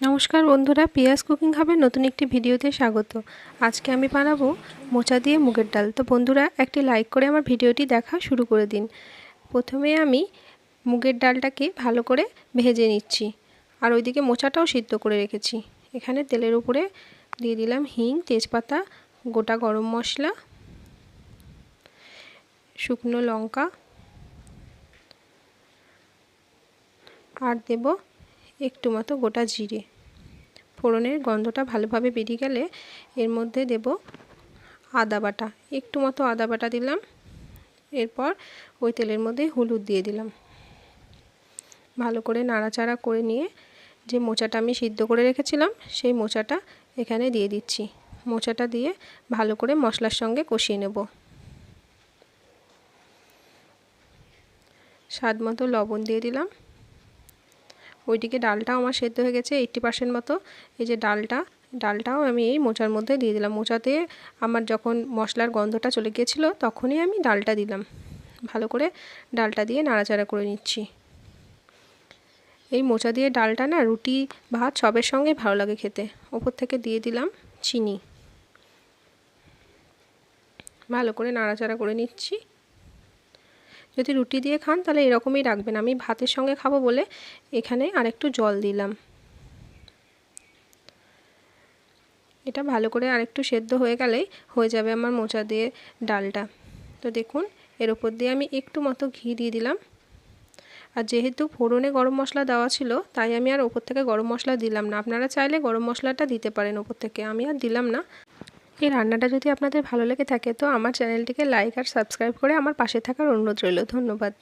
নমস্কার বন্ধুরা, পিয়াস কুকিং হাবের নতুন একটি ভিডিওতে স্বাগত। আজকে আমি বানাবো মোচা দিয়ে মুগের ডাল। তো বন্ধুরা, একটি লাইক করে আমার ভিডিওটি দেখা শুরু করে দিন। প্রথমে আমি মুগের ডালটাকে ভালো করে ভেজে নিচ্ছি। আর ওইদিকে মোচাটাও সিদ্ধ করে রেখেছি। এখানে তেলের উপরে দিয়ে দিলাম হিং, তেজপাতা, গোটা গরম মশলা, শুকনো লঙ্কা, আর দেব একটু মতো গোটা জিরে। ফোড়নের গন্ধটা ভালোভাবে বেরিয়ে গেলে এর মধ্যে দেব আদা বাটা। একটু মতো আদা বাটা দিলাম, এরপর ওই তেলের মধ্যে হলুদ দিয়ে দিলাম। ভালো করে নাড়াচাড়া করে নিয়ে যে মোচাটা আমি সিদ্ধ করে রেখেছিলাম, সেই মোচাটা এখানে দিয়ে দিচ্ছি। মোচাটা দিয়ে ভালো করে মশলার সঙ্গে কষিয়ে নেব। স্বাদ মতো লবণ দিয়ে দিলাম। ওইদিকে ডালটাও আমার সেদ্ধ হয়ে গেছে এইট্টি পার্সেন্ট মতো। এই যে ডালটা, ডালটাও আমি এই মোচার মধ্যে দিয়ে দিলাম। মোচাতে আমার যখন মশলার গন্ধটা চলে গিয়েছিল তখনই আমি ডালটা দিলাম। ভালো করে ডালটা দিয়ে নাড়াচাড়া করে নিচ্ছি। এই মোচা দিয়ে ডালটা না রুটি, ভাত সবের সঙ্গে ভালো লাগে খেতে। ওপর থেকে দিয়ে দিলাম চিনি। ভালো করে নাড়াচাড়া করে নিচ্ছি। যদি রুটি দিয়ে খান, তাহলে এরকমই রাখবেন। আমি ভাতের সঙ্গে খাব বলে এখানে আরেকটু জল দিলাম। এটা ভালো করে আরেকটু সেদ্ধ হয়ে গেলেই হয়ে যাবে আমার মোচা দিয়ে ডালটা। তো দেখুন, এর ওপর দিয়ে আমি একটু মতো ঘি দিয়ে দিলাম। আর যেহেতু ফোড়নে গরম মশলা দেওয়া ছিল, তাই আমি আর ওপর থেকে গরম মশলা দিলাম না। আপনারা চাইলে গরম মশলাটা দিতে পারেন ওপর থেকে। আমি আর দিলাম না। এই রান্নাটা যদি আপনাদের ভালো লেগে থাকে, তো আমার চ্যানেলটিকে লাইক আর সাবস্ক্রাইব করে আমার পাশে থাকার অনুরোধ রইল। ধন্যবাদ।